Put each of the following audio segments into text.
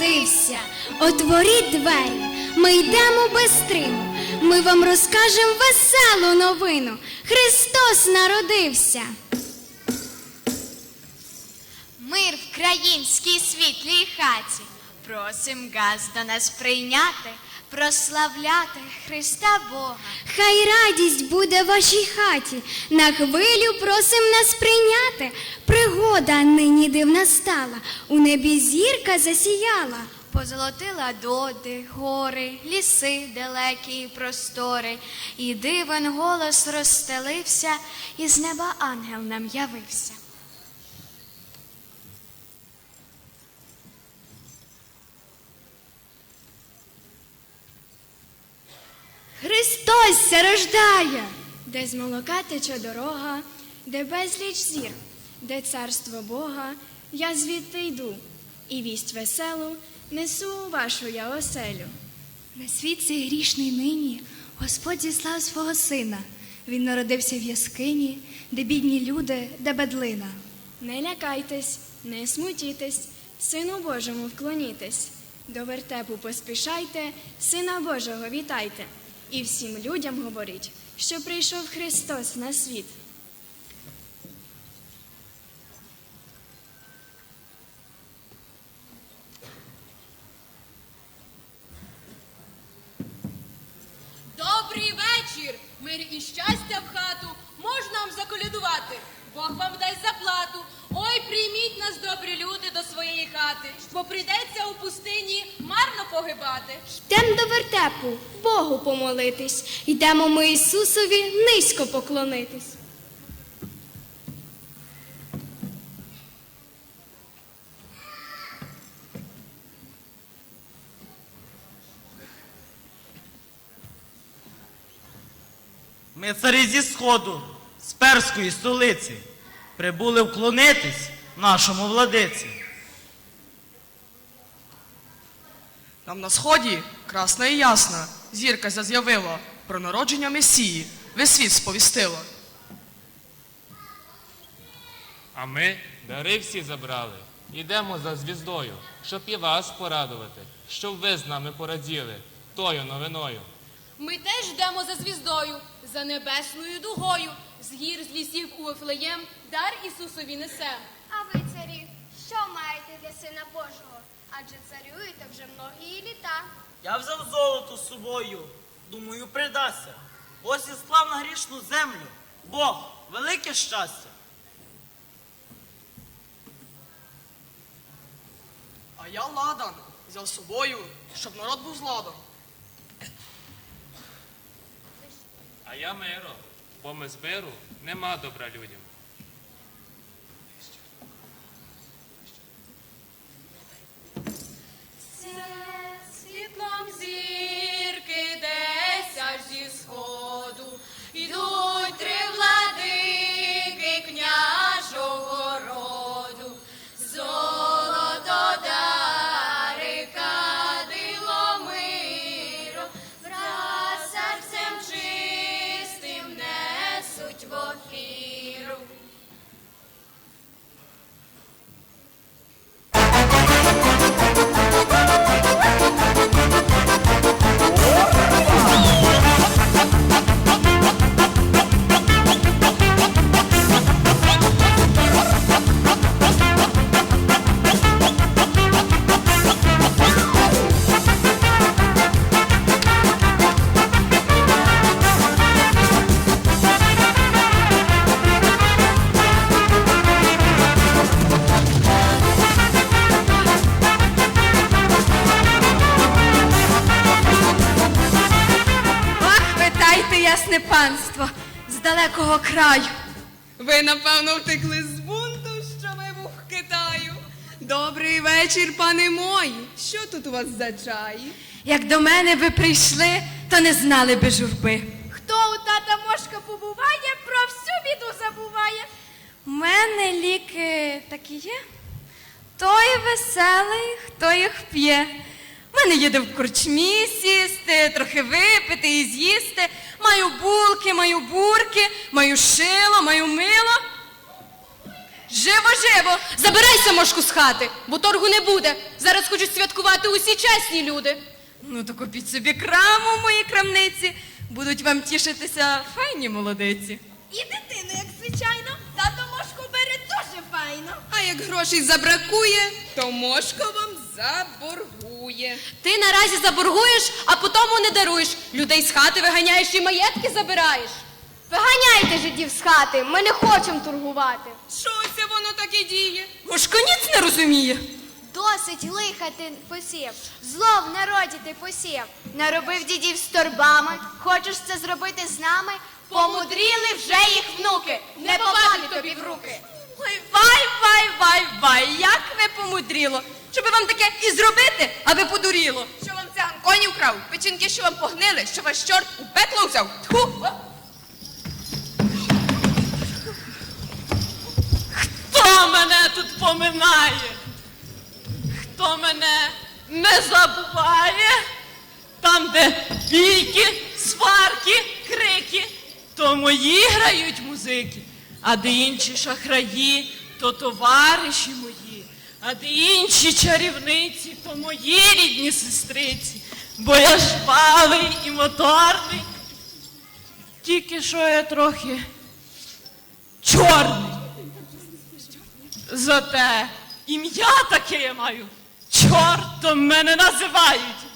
народився. Отворіть двері, ми йдемо без стриму. Ми вам розкажемо веселу новину. Христос народився. Мир в країнській світлій хаті. Просим газ до нас прийняти, прославляти Христа Бога. Хай радість буде в вашій хаті. На хвилю просим нас прийняти. Пригода нині дивна стала. У небі зірка засіяла. Позолотила доди, гори, ліси далекі і простори, і дивен голос розстелився, і з неба ангел нам явився. Христос ся рождає, де з молока тече дорога, де безліч зір, де царство Бога, я звідти йду, і вість веселу несу у вашу я оселю. На світ цей грішний нині Господь зіслав свого сина. Він народився в яскині, де бідні люди, де бедлина. Не лякайтесь, не смутітесь, Сину Божому вклонітесь. До вертепу поспішайте, Сина Божого вітайте. І всім людям говоріть, що прийшов Христос на світ. Добрий вечір! Мир і щастя в хату. Можна вам заколядувати. Бог вам дасть заплату. Ой, прийміть нас, добрі люди, до своєї хати, бо прийдеться у пустині марно погибати. Йдемо до вертепу, Богу помолитись. Йдемо ми Ісусові низько поклонитись. Ми царі зі сходу, з перської столиці, прибули вклонитись нашому владиці. Нам на сході красна і ясна зірка заз'явила про народження Месії, весь світ сповістила. А ми дари всі забрали. Ідемо за звіздою, щоб і вас порадувати, щоб ви з нами пораділи тою новиною. Ми теж йдемо за звіздою, за небесною дугою. З гір з лісів у Вифлеєм дар Ісусові несе. А ви, царі, що маєте для сина Божого? Адже царюєте вже многії літа. Я взяв золото з собою, думаю, придасться. Ось і склав на грішну землю. Бог, велике щастя. А я ладан взяв з собою, щоб народ був з ладом. А я миро, бо ми з миру нема добра людям. Панство, з далекого краю. Ви, напевно, втекли з бунту, що вибух в Китаю. Добрий вечір, пане мої. Що тут у вас за чаї? Як до мене ви прийшли, то не знали би журби. Хто у тата мошка побуває, про всю біду забуває. У мене ліки такі є. Той веселий, хто їх п'є. У мене є де в корчмі сісти, трохи випити і з'їсти. Маю булки, маю бурки, маю шило, маю мило. Живо, живо! Забирайся, мошку, з хати, бо торгу не буде. Зараз хочуть святкувати усі чесні люди. Ну то купіть собі краму в моїй крамниці. Будуть вам тішитися файні молодиці. І дитину, як звичайно, тато мошку бере дуже файно. А як грошей забракує, то мошко вам заборгує. Ти наразі заборгуєш, а потому не даруєш. Людей з хати виганяєш і маєтки забираєш. Виганяйте жидів з хати, ми не хочемо торгувати. Щося воно так і діє. Мошко ніц не розуміє. Досить лиха ти посів, зло в народі ти посів. Наробив дідів з торбами, хочеш це зробити з нами? Помудріли вже їх внуки, не попаде тобі в руки. Ой, вай, вай, вай, вай, як ви помудріло. Щоб вам таке і зробити, аби подуріло. Що вам циган коні вкрав? Печінки, що вам погнили, що ваш чорт у пекло взяв? Тьху! Хто мене тут поминає? Хто мене не забуває? Там, де бійки, сварки, крики, то мої грають музики, а де інші шахраї, то товариші мої, а де інші чарівниці, то мої рідні сестриці, бо я жвавий і моторний. Тільки що я трохи чорний. Зате ім'я таке я маю. Чортом мене називають.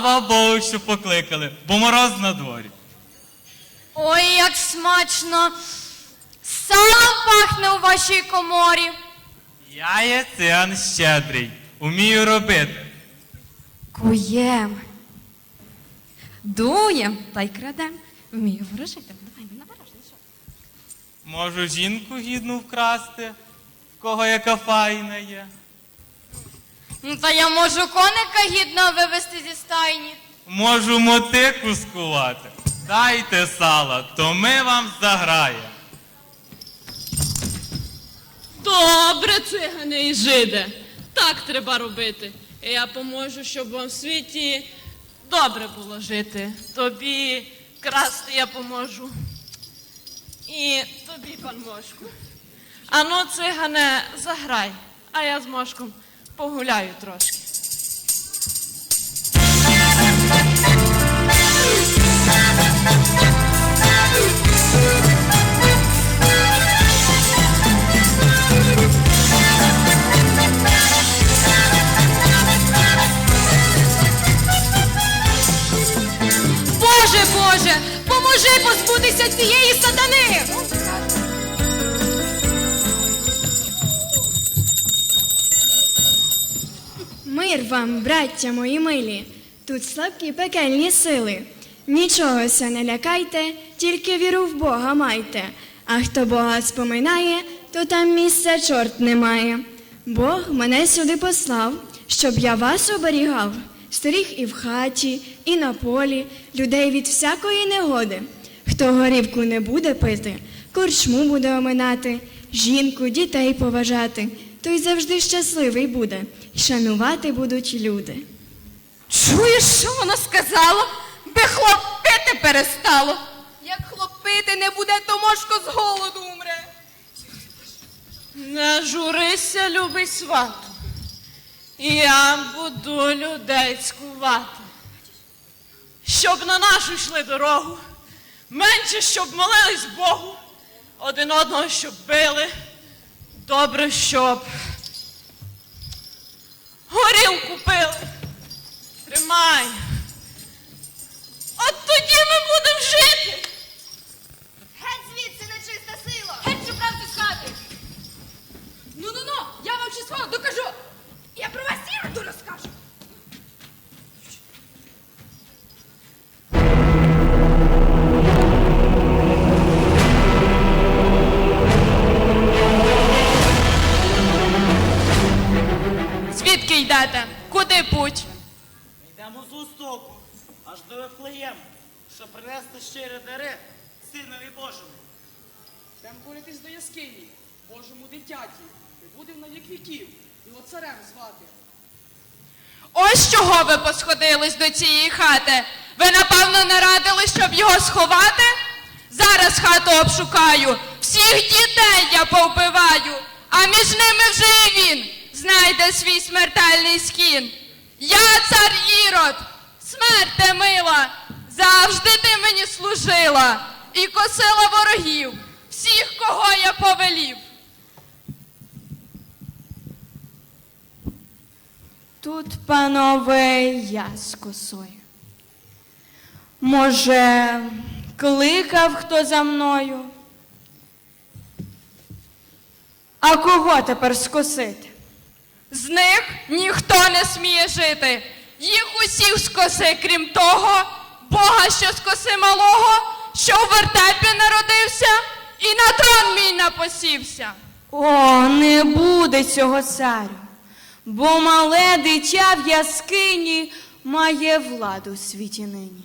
Слава Богу, що покликали, бо мороз на дворі. Ой, як смачно. Сам пахне у вашій коморі. Я є циган щедрий, умію робити. Куєм. Дуєм та й крадем. Вмію ворожити. Давай, не ну що? Можу жінку гідну вкрасти, в кого яка файна є. Ну та я можу коника гідно вивезти зі стайні. Можу мотику скувати. Дайте сала, то ми вам заграємо. Добре, цигане і жиде. Так треба робити. Я поможу, щоб вам в світі добре було жити. Тобі красти я поможу. І тобі, пан Мошку. Ану, цигане, заграй, а я з Мошком погуляю трошки. Боже, Боже, поможи позбутися цієї сатани. Мир вам, браття мої милі, тут слабкі пекельні сили. Нічогося не лякайте, тільки віру в Бога майте. А хто Бога споминає, то там місця чорт немає. Бог мене сюди послав, щоб я вас оберігав, сторіг і в хаті, і на полі, людей від всякої негоди. Хто горівку не буде пити, корчму буде оминати, жінку, дітей поважати, той завжди щасливий буде, і шанувати будуть люди. Чуєш, що вона сказала? Би хлопити перестало. Як хлопити не буде, то мошко з голоду умре. Не журися, любий свату. Я буду людей цькувати. Щоб на нашу йшли дорогу, менше щоб молились Богу, один одного щоб били, добре, щоб горілку пили. Тримай. От тоді ми будемо жити. Геть звідси нечиста сила! Геть шукався з хати. Ну ну ну, я вам ще свого докажу. Я про вас іроду розкажу. Йдемо аж до Вифлеєму, щоб принести щирі дари Синові Божому. Тем політись до яскині, Божому дитяті, і буде на вік віків, його царем звати. Ось чого ви посходились до цієї хати. Ви, напевно, не радили, щоб його сховати? Зараз хату обшукаю, всіх дітей я повбиваю, а між ними вже і він знайде свій смертельний скін. Я цар Ірод, смерте мила, завжди ти мені служила і косила ворогів, всіх, кого я повелів. Тут, панове, я з косою. Може, кликав хто за мною? А кого тепер скосити? З них ніхто не сміє жити. Їх усіх скоси, крім того, Бога, що скоси малого, що в вертепі народився, і на трон мій напосівся. О, не буде цього царю, бо мале дитя в яскині має владу в світі нині.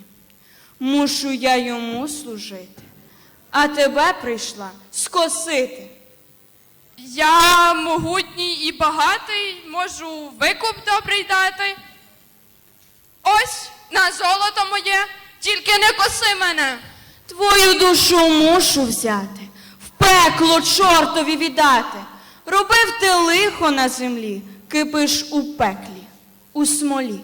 Мушу я йому служити, а тебе прийшла скосити. Я могутній і багатий, можу викуп добрий дати. Ось на золото моє, тільки не коси мене. Твою душу мушу взяти, в пекло чортові віддати. Робив ти лихо на землі, кипиш у пеклі, у смолі.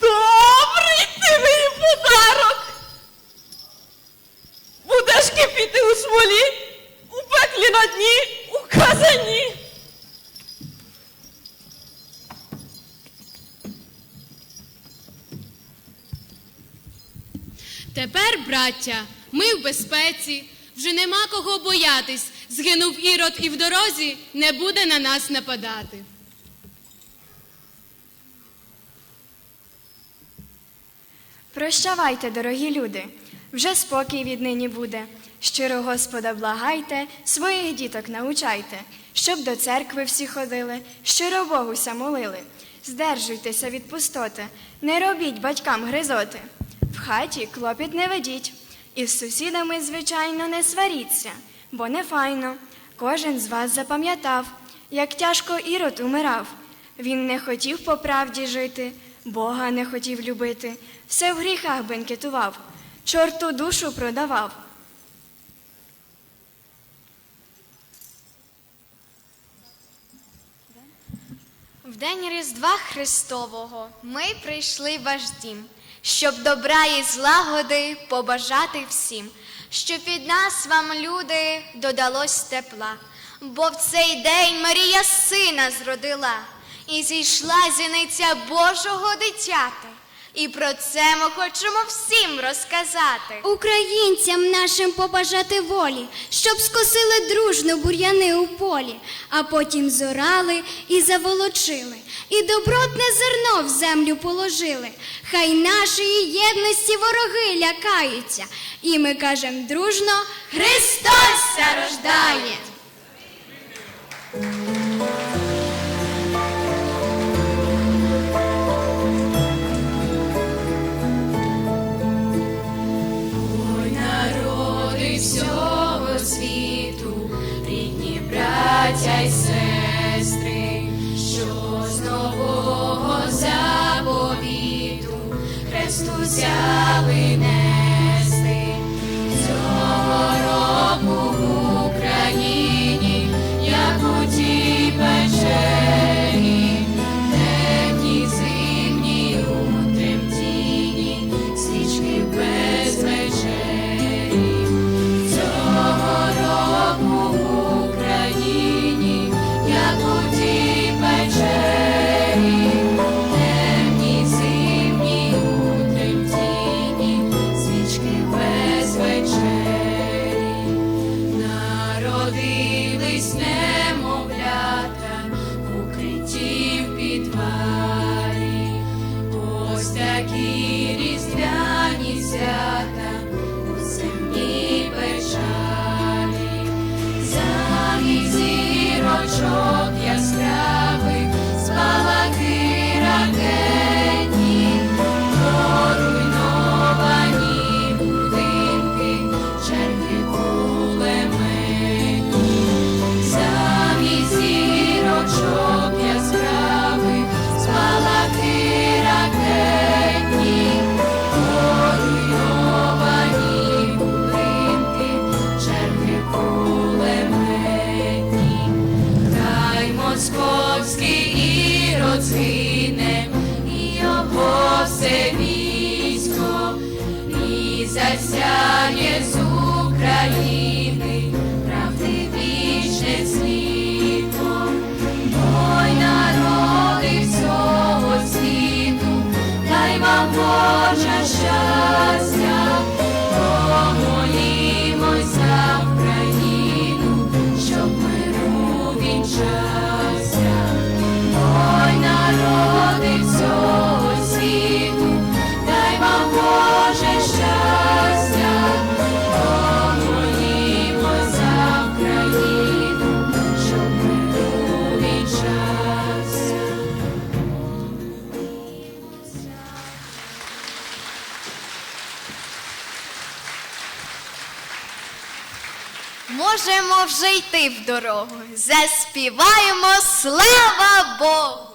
Добрий ти мені подарок. Будеш кипіти у смолі, у пеклі на дні, у казані. Тепер, браття, ми в безпеці, вже нема кого боятись. Згинув ірод і в дорозі не буде на нас нападати. Прощавайте, дорогі люди, вже спокій віднині буде. Щиро Господа благайте, своїх діток научайте, щоб до церкви всі ходили, щиро Богуся молили. Здержуйтеся від пустоти, не робіть батькам гризоти. В хаті клопіт не ведіть, і з сусідами, звичайно, не сваріться, бо не файно. Кожен з вас запам'ятав, як тяжко ірод умирав. Він не хотів по правді жити, Бога не хотів любити, все в гріхах бенкетував, чорту душу продавав. В день Різдва Христового ми прийшли в ваш дім, щоб добра і злагоди побажати всім, щоб від нас вам, люди, додалось тепла, бо в цей день Марія сина зродила, і зійшла зіниця Божого дитяти. І про це ми хочемо всім розказати. Українцям нашим побажати волі, щоб скосили дружно бур'яни у полі, а потім зорали і заволочили, і добротне зерно в землю положили. Хай нашої єдності вороги лякаються, і ми кажем дружно Христос ся московський і розгине його все військо, і засяє з України правдиві. йти в дорогу. Заспіваємо слава Богу!